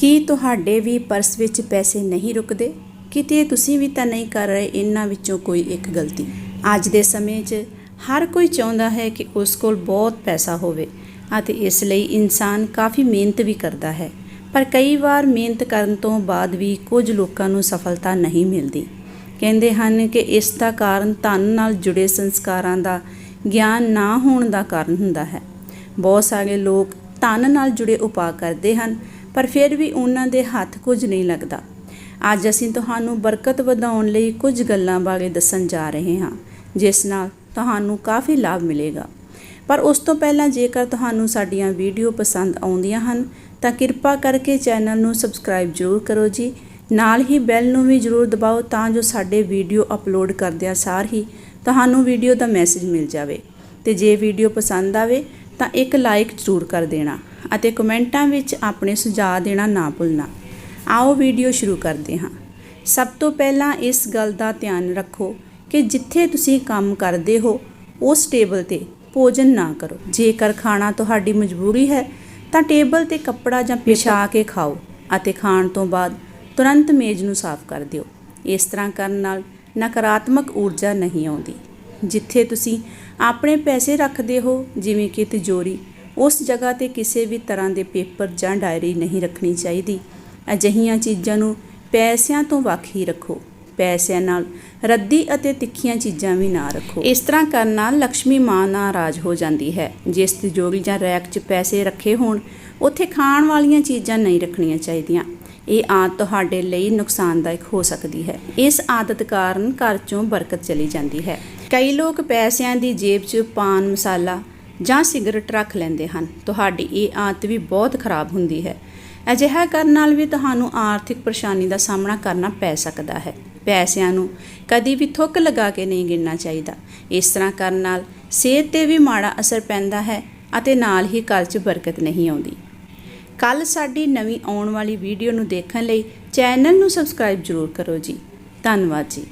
ਕੀ ਤੁਹਾਡੇ ਵੀ ਪਰਸ ਵਿੱਚ ਪੈਸੇ ਨਹੀਂ ਰੁਕਦੇ? ਕਿਤੇ ਤੁਸੀਂ ਵੀ ਤਾਂ ਨਹੀਂ ਕਰ ਰਹੇ, ਇਹਨਾਂ ਵਿੱਚੋਂ ਕੋਈ ਇੱਕ ਗਲਤੀ। ਅੱਜ ਦੇ ਸਮੇਂ 'ਚ ਹਰ ਕੋਈ ਚਾਹੁੰਦਾ ਹੈ ਕਿ ਉਸ ਕੋਲ ਬਹੁਤ ਪੈਸਾ ਹੋਵੇ ਅਤੇ ਇਸ ਲਈ ਇਨਸਾਨ ਕਾਫੀ ਮਿਹਨਤ ਵੀ ਕਰਦਾ ਹੈ। ਪਰ ਕਈ ਵਾਰ ਮਿਹਨਤ ਕਰਨ ਤੋਂ ਬਾਅਦ ਵੀ ਕੁਝ ਲੋਕਾਂ ਨੂੰ ਸਫਲਤਾ ਨਹੀਂ ਮਿਲਦੀ। ਕਹਿੰਦੇ ਹਨ ਕਿ ਇਸ ਦਾ ਕਾਰਨ ਧਨ ਨਾਲ ਜੁੜੇ ਸੰਸਕਾਰਾਂ ਦਾ ਗਿਆਨ ਨਾ ਹੋਣ ਦਾ ਕਾਰਨ ਹੁੰਦਾ ਹੈ। ਬਹੁਤ ਸਾਰੇ ਲੋਕ ਧਨ ਨਾਲ ਜੁੜੇ ਉਪਾਅ ਕਰਦੇ ਹਨ ਪਰ ਫਿਰ ਵੀ ਉਹਨਾਂ ਦੇ ਹੱਥ ਕੁਝ ਨਹੀਂ ਲੱਗਦਾ। ਅੱਜ ਅਸੀਂ ਤੁਹਾਨੂੰ ਬਰਕਤ ਵਧਾਉਣ ਲਈ ਕੁਝ ਗੱਲਾਂ ਬਾਰੇ ਦੱਸਣ ਜਾ ਰਹੇ ਹਾਂ, ਜਿਸ ਨਾਲ ਤੁਹਾਨੂੰ ਕਾਫੀ ਲਾਭ ਮਿਲੇਗਾ। ਪਰ ਉਸ ਤੋਂ ਪਹਿਲਾਂ ਜੇਕਰ ਤੁਹਾਨੂੰ ਸਾਡੀਆਂ ਵੀਡੀਓ ਪਸੰਦ ਆਉਂਦੀਆਂ ਹਨ, ਤਾਂ ਕਿਰਪਾ ਕਰਕੇ ਚੈਨਲ ਨੂੰ ਸਬਸਕ੍ਰਾਈਬ ਜ਼ਰੂਰ ਕਰੋ ਜੀ। ਨਾਲ ਹੀ ਬੈਲ ਨੂੰ ਵੀ ਜ਼ਰੂਰ ਦਬਾਓ ਤਾਂ ਜੋ ਸਾਡੇ ਵੀਡੀਓ ਅਪਲੋਡ ਕਰਦਿਆਂ ਸਾਰ ਹੀ ਤੁਹਾਨੂੰ ਵੀਡੀਓ ਦਾ ਮੈਸੇਜ ਮਿਲ ਜਾਵੇ। ਤੇ ਜੇ ਵੀਡੀਓ ਪਸੰਦ ਆਵੇ, ਤਾਂ ਇੱਕ ਲਾਈਕ ਜ਼ਰੂਰ ਕਰ ਦੇਣਾ। ਅਤੇ ਕਮੈਂਟਾਂ ਵਿੱਚ ਆਪਣੇ ਸੁਝਾਅ ਦੇਣਾ ਨਾ ਭੁੱਲਣਾ। ਆਓ ਵੀਡੀਓ ਸ਼ੁਰੂ ਕਰਦੇ ਹਾਂ। ਸਭ ਤੋਂ ਪਹਿਲਾਂ ਇਸ ਗੱਲ ਦਾ ਧਿਆਨ ਰੱਖੋ ਕਿ ਜਿੱਥੇ ਤੁਸੀਂ ਕੰਮ ਕਰਦੇ ਹੋ, ਉਸ ਟੇਬਲ ਤੇ ਭੋਜਨ ਨਾ ਕਰੋ। ਜੇਕਰ ਖਾਣਾ ਤੁਹਾਡੀ ਮਜਬੂਰੀ ਹੈ, ਤਾਂ ਟੇਬਲ ਤੇ ਕੱਪੜਾ ਜਾਂ ਵਿਛਾ ਕੇ ਖਾਓ ਅਤੇ ਖਾਣ ਤੋਂ ਬਾਅਦ ਤੁਰੰਤ ਮੇਜ਼ ਨੂੰ ਸਾਫ਼ ਕਰ ਦਿਓ। ਇਸ ਤਰ੍ਹਾਂ ਕਰਨ ਨਾਲ ਨਕਾਰਾਤਮਕ ਊਰਜਾ ਨਹੀਂ ਆਉਂਦੀ। ਜਿੱਥੇ ਤੁਸੀਂ ਆਪਣੇ ਪੈਸੇ ਰੱਖਦੇ ਹੋ, ਜਿਵੇਂ ਕਿ ਤਿਜੋਰੀ ਉਸ ਜਗ੍ਹਾ ਤੇ ਕਿਸੇ ਵੀ ਤਰ੍ਹਾਂ ਦੇ ਪੇਪਰ ਜਾਂ ਡਾਇਰੀ ਨਹੀਂ ਰੱਖਣੀ ਚਾਹੀਦੀ। ਅਜਿਹੀਆਂ ਚੀਜ਼ਾਂ ਨੂੰ ਪੈਸਿਆਂ ਤੋਂ ਵੱਖ ਹੀ ਰੱਖੋ। ਪੈਸਿਆਂ ਨਾਲ ਰੱਦੀ ਅਤੇ ਤਿੱਖੀਆਂ ਚੀਜ਼ਾਂ ਵੀ ਨਾ ਰੱਖੋ। ਇਸ ਤਰ੍ਹਾਂ ਕਰਨ ਨਾਲ ਲక్ష్ਮੀ ਮਾਂ ਨਾਰਾਜ਼ ਹੋ ਜਾਂਦੀ ਹੈ। ਜਿਸ ਤਿਜੋਰੀ ਜਾਂ ਰੈਕ 'ਚ ਪੈਸੇ ਰੱਖੇ ਹੋਣ, ਉੱਥੇ ਖਾਣ ਵਾਲੀਆਂ ਚੀਜ਼ਾਂ ਨਹੀਂ ਰੱਖਣੀਆਂ ਚਾਹੀਦੀਆਂ। ਇਹ ਆਦਤ ਤੁਹਾਡੇ ਲਈ ਨੁਕਸਾਨਦਾਇਕ ਹੋ ਸਕਦੀ ਹੈ। ਇਸ ਆਦਤ ਕਾਰਨ ਘਰ 'ਚੋਂ ਬਰਕਤ ਚਲੀ ਜਾਂਦੀ ਹੈ। ਕਈ ਲੋਕ ਪੈਸਿਆਂ ਦੀ ਜੇਬ 'ਚ ਪਾਨ, ਮਸਾਲਾ ਜਾਂ ਸਿਗਰਟ ਰੱਖ ਲੈਂਦੇ ਹਨ। ਤੁਹਾਡੀ ਇਹ ਆਦਤ ਵੀ ਬਹੁਤ ਖਰਾਬ ਹੁੰਦੀ ਹੈ। ਅਜਿਹਾ ਕਰਨ ਨਾਲ ਵੀ ਤੁਹਾਨੂੰ ਆਰਥਿਕ ਪਰੇਸ਼ਾਨੀ ਦਾ ਸਾਹਮਣਾ ਕਰਨਾ ਪੈ ਸਕਦਾ ਹੈ। ਪੈਸਿਆਂ ਨੂੰ ਕਦੀ ਵੀ ਥੁੱਕ ਲਗਾ ਕੇ ਨਹੀਂ ਗਿਣਨਾ ਚਾਹੀਦਾ। ਇਸ ਤਰ੍ਹਾਂ ਕਰਨ ਨਾਲ ਸਿਹਤ ਤੇ ਵੀ ਮਾੜਾ ਅਸਰ ਪੈਂਦਾ ਹੈ ਅਤੇ ਨਾਲ ਹੀ ਘਰ 'ਚ ਬਰਕਤ ਨਹੀਂ ਆਉਂਦੀ। ਕੱਲ ਸਾਡੀ ਨਵੀਂ ਆਉਣ ਵਾਲੀ ਵੀਡੀਓ ਨੂੰ ਦੇਖਣ ਲਈ ਚੈਨਲ ਨੂੰ ਸਬਸਕ੍ਰਾਈਬ ਜ਼ਰੂਰ ਕਰੋ ਜੀ। ਧੰਨਵਾਦ ਜੀ।